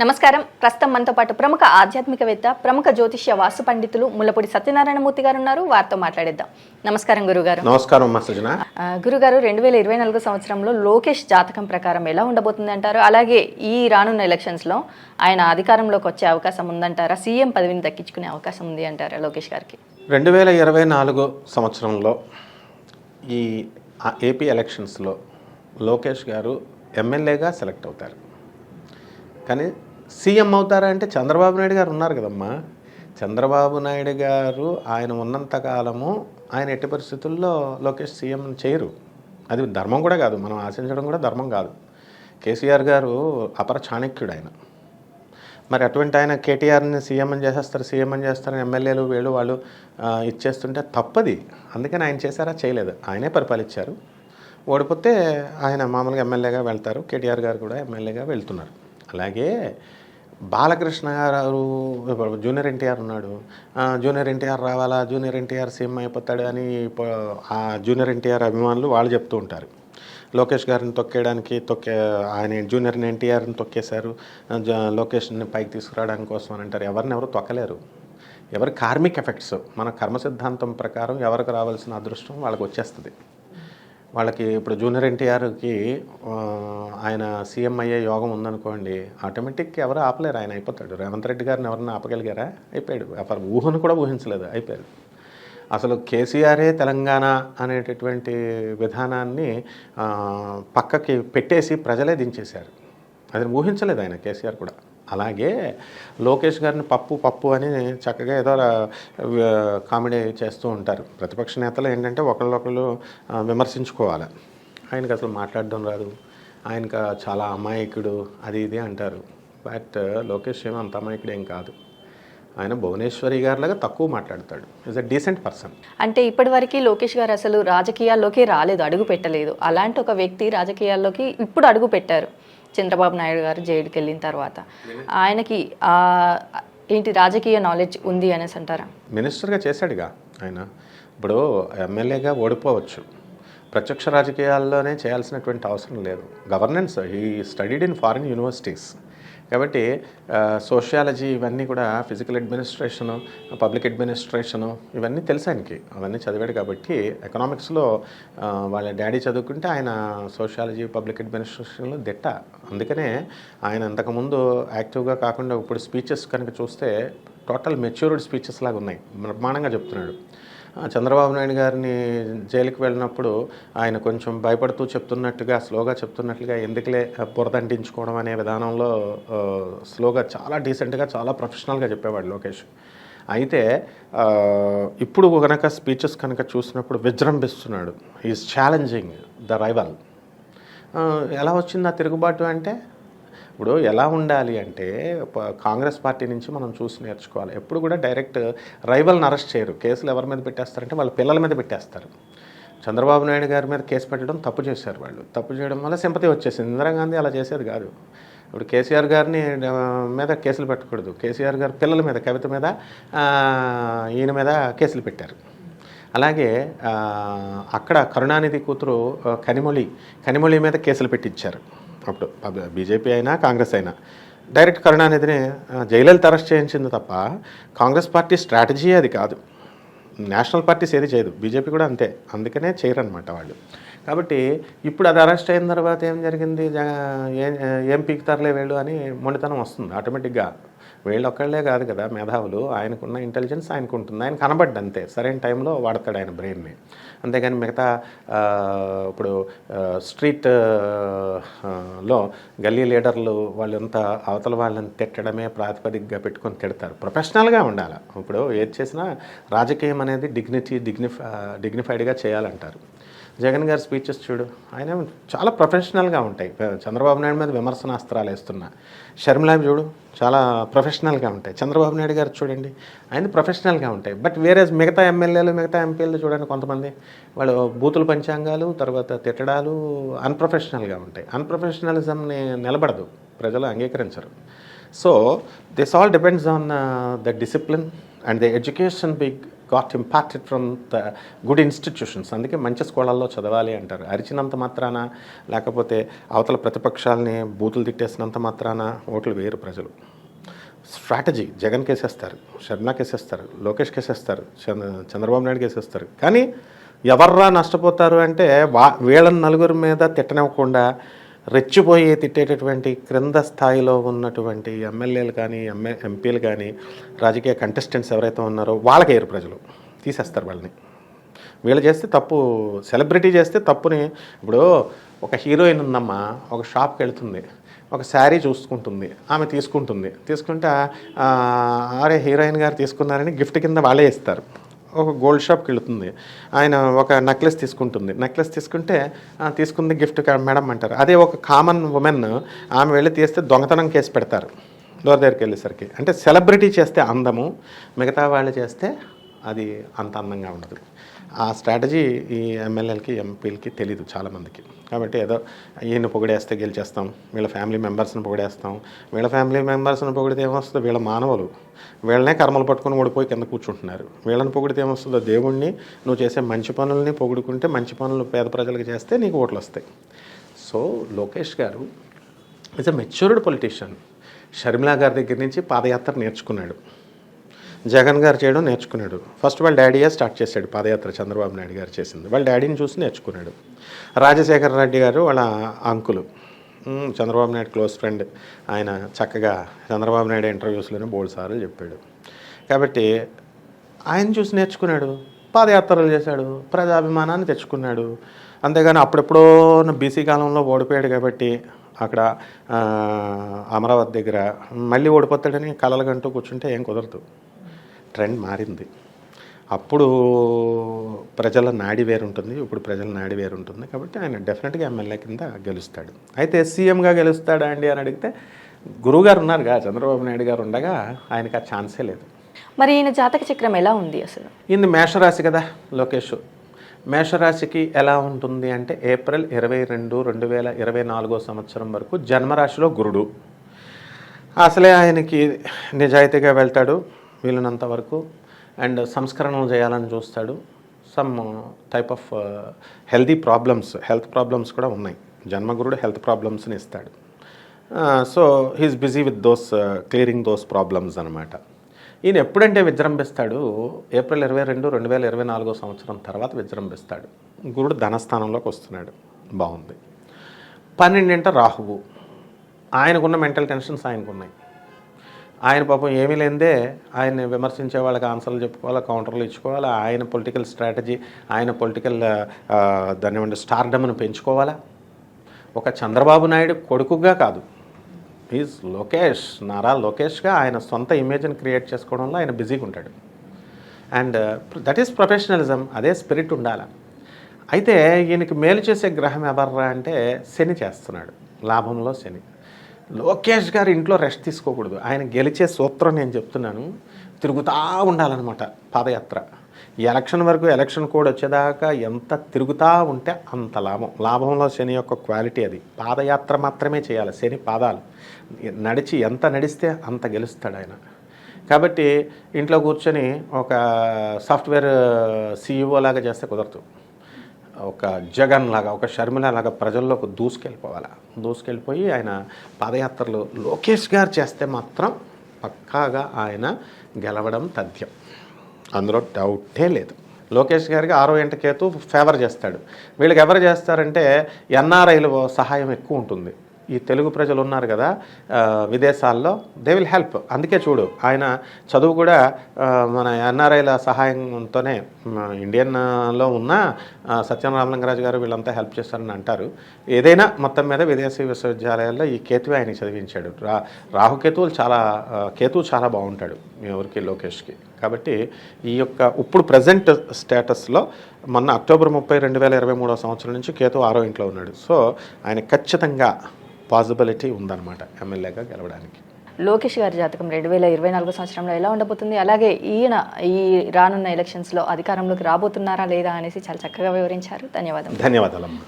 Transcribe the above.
నమస్కారం. ప్రస్తుతం మనతో పాటు ప్రముఖ ఆధ్యాత్మికవేత్త ప్రముఖ జ్యోతిష్య వాస్తు పండితులు ముల్లపూడి సత్యనారాయణమూర్తి గారు ఉన్నారు. వారితో మాట్లాడిద్దాం. నమస్కారం గురుగారు. నమస్కారం గురుగారు రెండు వేల ఇరవై నాలుగు సంవత్సరంలో లోకేష్ జాతకం ప్రకారం ఎలా ఉండబోతుంది అంటారు? అలాగే ఈ రానున్న ఎలక్షన్స్లో ఆయన అధికారంలోకి వచ్చే అవకాశం ఉందంటారా? సీఎం పదవిని దక్కించుకునే అవకాశం ఉంది అంటారా లోకేష్ గారికి? రెండు వేల ఇరవై నాలుగు సంవత్సరంలో ఈ ఏపీ ఎలక్షన్స్లో లోకేష్ గారు ఎమ్మెల్యేగా సెలెక్ట్ అవుతారు. కానీ సీఎం అవుతారా అంటే చంద్రబాబు నాయుడు గారు ఉన్నారు కదమ్మా. చంద్రబాబు నాయుడు గారు ఆయన ఉన్నంత కాలము ఆయన ఎట్టి పరిస్థితుల్లో లోకేష్ సీఎం చేయరు. అది ధర్మం కూడా కాదు మనం ఆశించడం కూడా ధర్మం కాదు. కేసీఆర్ గారు అపర చాణక్యుడు ఆయన. మరి అటువంటి ఆయన కేటీఆర్ని సీఎం అని చేసేస్తారు సీఎం అని చేస్తారు ఎమ్మెల్యేలు వీళ్ళు వాళ్ళు ఇచ్చేస్తుంటే తప్పది. అందుకని ఆయన చేశారా చేయలేదు. ఆయనే పరిపాలించారు. ఓడిపోతే ఆయన మామూలుగా ఎమ్మెల్యేగా వెళ్తారు. కేటీఆర్ గారు కూడా ఎమ్మెల్యేగా వెళ్తున్నారు. అలాగే బాలకృష్ణ గారు ఇప్పుడు జూనియర్ ఎన్టీఆర్ ఉన్నాడు. జూనియర్ ఎన్టీఆర్ రావాలా జూనియర్ ఎన్టీఆర్ సీఎం అయిపోతాడు అని ఆ జూనియర్ ఎన్టీఆర్ అభిమానులు వాళ్ళు చెప్తూ ఉంటారు. లోకేష్ గారిని తొక్కేయడానికి తొక్కే ఆయన జూనియర్ ఎన్టీఆర్ని తొక్కేశారు. జ- లోకేష్ని పైకి తీసుకురావడానికి కోసం అని అంటారు. ఎవరిని ఎవరు తొక్కలేరు. ఎవరి కార్మిక్ ఎఫెక్ట్స్ మన కర్మ సిద్ధాంతం ప్రకారం ఎవరికి రావాల్సిన అదృష్టం వాళ్ళకి వచ్చేస్తుంది. వాళ్ళకి ఇప్పుడు జూనియర్ ఎన్టీఆర్కి ఆయన సీఎం అయ్యే యోగం ఉందనుకోండి ఆటోమేటిక్ ఎవరు ఆపలేరు. ఆయన అయిపోతాడు. రేవంత్ రెడ్డి గారిని ఎవరన్నా ఆపగలిగారా? అయిపోయాడు. ఎవరు ఊహను కూడా ఊహించలేదు. అయిపోయాడు. అసలు కేసీఆరే తెలంగాణ అనేటటువంటి విధానాన్ని పక్కకి పెట్టేసి ప్రజలే దించేశారు. అది ఊహించలేదు ఆయన కేసీఆర్ కూడా. అలాగే లోకేష్ గారిని పప్పు పప్పు అని చక్కగా ఏదో కామెడీ చేస్తూ ఉంటారు. ప్రతిపక్ష నేతలు ఏంటంటే ఒకళ్ళొకళ్ళు విమర్శించుకోవాలి. ఆయనకు అసలు మాట్లాడడం రాదు. ఆయనకు చాలా అమాయకుడు అది ఇది అంటారు. బట్ లోకేష్ ఏమో అంత అమాయకుడు ఏం కాదు. ఆయన భువనేశ్వరి గారిలాగా తక్కువ మాట్లాడతాడు. ఈజ్ అ డీసెంట్ పర్సన్ అంటే ఇప్పటివరకు లోకేష్ గారు అసలు రాజకీయాల్లోకి రాలేదు అడుగు పెట్టలేదు. అలాంటి ఒక వ్యక్తి రాజకీయాల్లోకి ఇప్పుడు అడుగు పెట్టారు. చంద్రబాబు నాయుడు గారు జైలుకి వెళ్ళిన తర్వాత ఆయనకి ఏంటి రాజకీయ నాలెడ్జ్ ఉంది అనేసి అంటారా? మినిస్టర్గా చేశాడుగా ఆయన. ఇప్పుడు ఎమ్మెల్యేగా ఓడిపోవచ్చు. ప్రత్యక్ష రాజకీయాల్లోనే చేయాల్సినటువంటి అవసరం లేదు. గవర్నెన్స్ ఈ స్టడీడ్ ఇన్ ఫారిన్ యూనివర్సిటీస్ కాబట్టి సోషియాలజీ ఇవన్నీ కూడా ఫిజికల్ అడ్మినిస్ట్రేషను పబ్లిక్ అడ్మినిస్ట్రేషను ఇవన్నీ తెలుసు ఆయనకి. అవన్నీ చదివాడు కాబట్టి ఎకనామిక్స్లో వాళ్ళ డాడీ చదువుకుంటే ఆయన సోషియాలజీ పబ్లిక్ అడ్మినిస్ట్రేషన్లో దిట్ట. అందుకనే ఆయన అంతకుముందు యాక్టివ్గా కాకుండా ఇప్పుడు స్పీచెస్ కనుక చూస్తే టోటల్ మెచ్యూర్డ్ స్పీచెస్ లాగా ఉన్నాయి. బ్రహ్మాండంగా చెప్తున్నాడు. చంద్రబాబు నాయుడు గారిని జైలుకి వెళ్ళినప్పుడు ఆయన కొంచెం భయపడుతూ చెప్తున్నట్టుగా స్లోగా చెప్తున్నట్లుగా ఎందుకులే బురదంటించుకోవడం అనే విధానంలో స్లోగా చాలా డీసెంట్గా చాలా ప్రొఫెషనల్గా చెప్పేవాడు లోకేష్. అయితే ఇప్పుడు కనుక స్పీచెస్ కనుక చూసినప్పుడు విజృంభిస్తున్నాడు. ఈజ్ ఛాలెంజింగ్ ద రైవల్ ఎలా వచ్చింది ఆ తిరుగుబాటు అంటే ఇప్పుడు ఎలా ఉండాలి అంటే కాంగ్రెస్ పార్టీ నుంచి మనం చూసి నేర్చుకోవాలి. ఎప్పుడు కూడా డైరెక్ట్ రైవల్ని అరెస్ట్ చేయరు. కేసులు ఎవరి మీద పెట్టేస్తారంటే వాళ్ళ పిల్లల మీద పెట్టేస్తారు. చంద్రబాబు నాయుడు గారి మీద కేసు పెట్టడం తప్పు చేశారు వాళ్ళు. తప్పు చేయడం వల్ల సింపతి వచ్చేసింది. ఇందిరాగాంధీ అలా చేసేది కాదు. ఇప్పుడు కేసీఆర్ గారిని మీద కేసులు పెట్టకూడదు. కేసీఆర్ గారి పిల్లల మీద కవిత మీద ఈయన మీద కేసులు పెట్టారు. అలాగే అక్కడ కరుణానిధి కూతురు కనిమొళి కనిమొళి మీద కేసులు పెట్టించారు. అప్పుడు బీజేపీ అయినా కాంగ్రెస్ అయినా. డైరెక్ట్ కరుణానిధిని జయలలిత అరెస్ట్ చేయించింది తప్ప కాంగ్రెస్ పార్టీ స్ట్రాటజీ అది కాదు. నేషనల్ పార్టీస్ ఏది చేయదు. బీజేపీ కూడా అంతే. అందుకనే చేయరు అనమాట వాళ్ళు. కాబట్టి ఇప్పుడు అది అరెస్ట్ అయిన తర్వాత ఏం జరిగింది? ఏం ఏం పీకుతారులే వీళ్ళు అని మొండితనం వస్తుంది ఆటోమేటిక్గా. వీళ్ళు ఒక్కళ్ళే కాదు కదా మేధావులు. ఆయనకున్న ఇంటెలిజెన్స్ ఆయనకు ఉంటుంది ఆయన కనబడ్డంతే. సరైన టైంలో వాడతాడు ఆయన బ్రెయిన్ని. అంతేగాని మిగతా ఇప్పుడు స్ట్రీట్లో గల్లీ లీడర్లు వాళ్ళంతా అవతల వాళ్ళని తిట్టడమే ప్రాతిపదికగా పెట్టుకొని తిడతారు. ప్రొఫెషనల్గా ఉండాలి. ఇప్పుడు ఏది చేసినా రాజకీయం అనేది డిగ్నిటీ డిగ్నిఫై డిగ్నిఫైడ్గా చేయాలంటారు. జగన్ గారి స్పీచెస్ చూడు ఆయన చాలా ప్రొఫెషనల్గా ఉంటాయి. చంద్రబాబు నాయుడు మీద విమర్శనాస్త్రాలు వేస్తున్నా. షర్మిలా చూడు చాలా ప్రొఫెషనల్గా ఉంటాయి. చంద్రబాబు నాయుడు గారు చూడండి ఆయన ప్రొఫెషనల్గా ఉంటాయి. బట్ వేరే మిగతా ఎమ్మెల్యేలు మిగతా ఎంపీలు చూడండి కొంతమంది వాళ్ళు బూతుల పంచాంగాలు తర్వాత తిట్టడాలు అన్ప్రొఫెషనల్గా ఉంటాయి. అన్ప్రొఫెషనలిజంని నిలబడదు ప్రజలు అంగీకరించరు. So this all depends on the discipline and the education big got impacted from the good institutions అందుకే మంచి స్కూళ్ళల్లో చదవాలి అంటారు. అరిచినంత మాత్రాన లేకపోతే అవతల ప్రతిపక్షాలని బూతులు తిట్టేసినంత మాత్రాన ఓట్లు వేయరు ప్రజలు. స్ట్రాటజీ జగన్ కేసేస్తారు శర్మ కేసేస్తారు లోకేష్ కేసేస్తారు చంద్ర చంద్రబాబు నాయుడు కేసేస్తారు. కానీ ఎవర్రా నష్టపోతారు అంటే వా వీళ్ళని నలుగురి మీద తిట్టనివ్వకుండా రెచ్చిపోయి తిట్టేటటువంటి క్రింద స్థాయిలో ఉన్నటువంటి ఎమ్మెల్యేలు కానీ ఎంఏ ఎంపీలు కానీ రాజకీయ కంటెస్టెంట్స్ ఎవరైతే ఉన్నారో వాళ్ళకి ఏరు ప్రజలు. తీసేస్తారు వాళ్ళని. వీళ్ళు చేస్తే తప్పు సెలబ్రిటీ చేస్తే తప్పుని ఇప్పుడు ఒక హీరోయిన్ ఉందమ్మా ఒక షాప్కి వెళ్తుంది ఒక శారీ చూసుకుంటుంది ఆమె తీసుకుంటుంది. తీసుకుంటే అరే హీరోయిన్ గారు తీసుకున్నారని గిఫ్ట్ కింద వాళ్ళే ఇస్తారు. ఒక గోల్డ్ షాప్కి వెళుతుంది ఆయన ఒక నెక్లెస్ తీసుకుంటుంది. నెక్లెస్ తీసుకుంటే తీసుకుంది గిఫ్ట్ మేడం అంటారు. అదే ఒక కామన్ ఉమెన్ ఆమె వెళ్ళి తీస్తే దొంగతనం కేసు పెడతారు. డోర్ దగ్గరికి వెళ్ళేసరికి. అంటే సెలబ్రిటీ చేస్తే అందము మిగతా వాళ్ళు చేస్తే అది అంత అందంగా ఉండదు. ఆ స్ట్రాటజీ ఈ ఎమ్మెల్యేలకి ఎంపీలకి తెలీదు చాలామందికి. కాబట్టి ఏదో ఈయన పొగిడేస్తే గెలిచేస్తాం వీళ్ళ ఫ్యామిలీ మెంబర్స్ని పొగిడేస్తాం. వీళ్ళ ఫ్యామిలీ మెంబర్స్ని పొగిడితే ఏమొస్తుంది? వీళ్ళ మానవులు. వీళ్ళనే కర్మలు పట్టుకొని ఓడిపోయి కింద కూర్చుంటున్నారు. వీళ్ళని పొగిడితే ఏమొస్తుందో? దేవుణ్ణి నువ్వు చేసే మంచి పనుల్ని పొగుడుకుంటే మంచి పనులు పేద ప్రజలకు చేస్తే నీకు ఓట్లు వస్తాయి. So Lokesh garu is a matured politician Sharmila గారి దగ్గర నుంచి పాదయాత్ర నేర్చుకున్నాడు. జగన్ గారు చేయడం నేర్చుకున్నాడు. ఫస్ట్ వాళ్ళ డాడీయే స్టార్ట్ చేశాడు పాదయాత్ర చంద్రబాబు నాయుడు గారు చేసింది. వాళ్ళ డాడీని చూసి నేర్చుకున్నాడు. రాజశేఖర రెడ్డి గారు వాళ్ళ uncle. Chandrababu Naidu close friend ఆయన చక్కగా చంద్రబాబు నాయుడు ఇంటర్వ్యూస్లోనే బోల్డ్ సార్లు చెప్పాడు. కాబట్టి ఆయన చూసి నేర్చుకున్నాడు. పాదయాత్రలు చేశాడు ప్రజాభిమానాన్ని తెచ్చుకున్నాడు. అంతేగాని అప్పుడెప్పుడో బీసీ కాలంలో ఓడిపోయాడు కాబట్టి అక్కడ అమరావతి దగ్గర మళ్ళీ ఓడిపోతాడని కలలుగంటూ కూర్చుంటే ఏం కుదరదు. ట్రెండ్ మారింది. అప్పుడు ప్రజల నాడి వేరు ఉంటుంది ఇప్పుడు ప్రజల నాడి వేరు ఉంటుంది కాబట్టి ఆయన డెఫినెట్గా ఎమ్మెల్యే కింద గెలుస్తాడు. అయితే సీఎంగా గెలుస్తాడా అండి అని అడిగితే గురువుగారు ఉన్నారుగా చంద్రబాబు నాయుడు గారు ఉండగా ఆయనకి ఆ ఛాన్సే లేదు. మరి ఈయన జాతక చక్రం ఎలా ఉంది అసలు? ఇది మేషరాశి కదా లోకేష్. మేషరాశికి ఎలా ఉంటుంది అంటే ఏప్రిల్ ఇరవై రెండు రెండు వేల ఇరవై నాలుగో సంవత్సరం వరకు జన్మరాశిలో గురుడు. అసలే ఆయనకి నిజాయితీగా వెళ్తాడు. వీలైనంత వరకు. అండ్ సంస్కరణలు చేయాలని చూస్తాడు. Some type of healthy problems health problems కూడా ఉన్నాయి. జన్మగురుడు హెల్త్ ప్రాబ్లమ్స్ని ఇస్తాడు. So he's busy with those clearing those problems అనమాట ఈయన ఎప్పుడంటే విజృంభిస్తాడు? ఏప్రిల్ ఇరవై రెండు రెండు వేల ఇరవై నాలుగో సంవత్సరం తర్వాత విజృంభిస్తాడు. గురుడు ధనస్థానంలోకి వస్తున్నాడు. బాగుంది. పన్నెండింట రాహువు. ఆయనకున్న మెంటల్ టెన్షన్స్ ఆయనకున్నాయి. ఆయన పాపం ఏమీ లేదే ఆయన్ని విమర్శించే వాళ్ళకి ఆన్సర్లు చెప్పుకోవాలా కౌంటర్లు ఇచ్చుకోవాలా. ఆయన పొలిటికల్ స్ట్రాటజీ ఆయన పొలిటికల్ దాన్ని ఏమంటే స్టార్డమ్ను పెంచుకోవాలా? ఒక చంద్రబాబు నాయుడు కొడుకుగా కాదు. ఈజ్ లోకేష్ నారా లోకేష్గా ఆయన సొంత ఇమేజ్ని క్రియేట్ చేసుకోవడంలో ఆయన బిజీగా ఉంటాడు. అండ్ దట్ ఈస్ ప్రొఫెషనలిజం అదే స్పిరిట్ ఉండాలి? అయితే ఈయనకి మేలు చేసే గ్రహం ఎవర్రా అంటే శని చేస్తున్నాడు. లాభంలో శని. లోకేష్ గారు ఇంట్లో రెస్ట్ తీసుకోకూడదు. ఆయన గెలిచే సూత్రం నేను చెప్తున్నాను. తిరుగుతూ ఉండాలన్నమాట పాదయాత్ర. ఎలక్షన్ వరకు ఎలక్షన్ కోడ్ వచ్చేదాకా ఎంత తిరుగుతూ ఉంటే అంత లాభం. లాభంలో శని యొక్క క్వాలిటీ అది. పాదయాత్ర మాత్రమే చేయాలి. శని పాదాలు. నడిచి ఎంత నడిస్తే అంత గెలుస్తాడు ఆయన. కాబట్టి ఇంట్లో కూర్చొని ఒక సాఫ్ట్వేర్ సీఈఓ లాగా చేస్తే కుదరదు. ఒక జగన్ లాగా ఒక షర్మిల లాగా ప్రజల్లోకి దూసుకెళ్ళిపోవాలి? దూసుకెళ్ళిపోయి ఆయన పాదయాత్రలు లోకేష్ గారు చేస్తే మాత్రం పక్కాగా ఆయన గెలవడం తథ్యం. అందులో డౌటే లేదు. లోకేష్ గారికి ఆరో ఎంట కేతు ఫేవర్ చేస్తాడు. వీళ్ళకి ఎవరు చేస్తారంటే ఎన్ఆర్ఐలు సహాయం ఎక్కువ ఉంటుంది. ఈ తెలుగు ప్రజలు ఉన్నారు కదా విదేశాల్లో దే విల్ హెల్ప్ అందుకే చూడు ఆయన చదువు కూడా మన ఎన్ఆర్ఐల సహాయంతోనే ఇండియన్లో ఉన్న సత్యం రామలింగరాజు గారు వీళ్ళంతా హెల్ప్ చేస్తారని అంటారు. ఏదైనా మొత్తం మీద విదేశీ విశ్వవిద్యాలయాల్లో ఈ కేతువే ఆయన చదివించాడు. రా రాహుకేతువులు చాలా కేతువు చాలా బాగుంటాడు ఎవరికి లోకేష్కి. కాబట్టి ఈ యొక్క ఇప్పుడు ప్రజెంట్ స్టేటస్లో మొన్న అక్టోబర్ ముప్పై రెండు వేల ఇరవై మూడో సంవత్సరం నుంచి కేతు ఆరో ఇంట్లో ఉన్నాడు. సో ఆయన ఖచ్చితంగా పాసిబిలిటీ ఉందన్నమాట ఎమ్మెల్యేగా గెలవడానికి. లోకేష్ గారి జాతకం రెండు వేల ఇరవై నాలుగో సంవత్సరంలో ఎలా ఉండబోతుంది? అలాగే ఈయన ఈ రానున్న ఎలక్షన్స్లో అధికారంలోకి రాబోతున్నారా లేదా అనేసి చాలా చక్కగా వివరించారు. ధన్యవాదాలు ధన్యవాదాలమ్మా.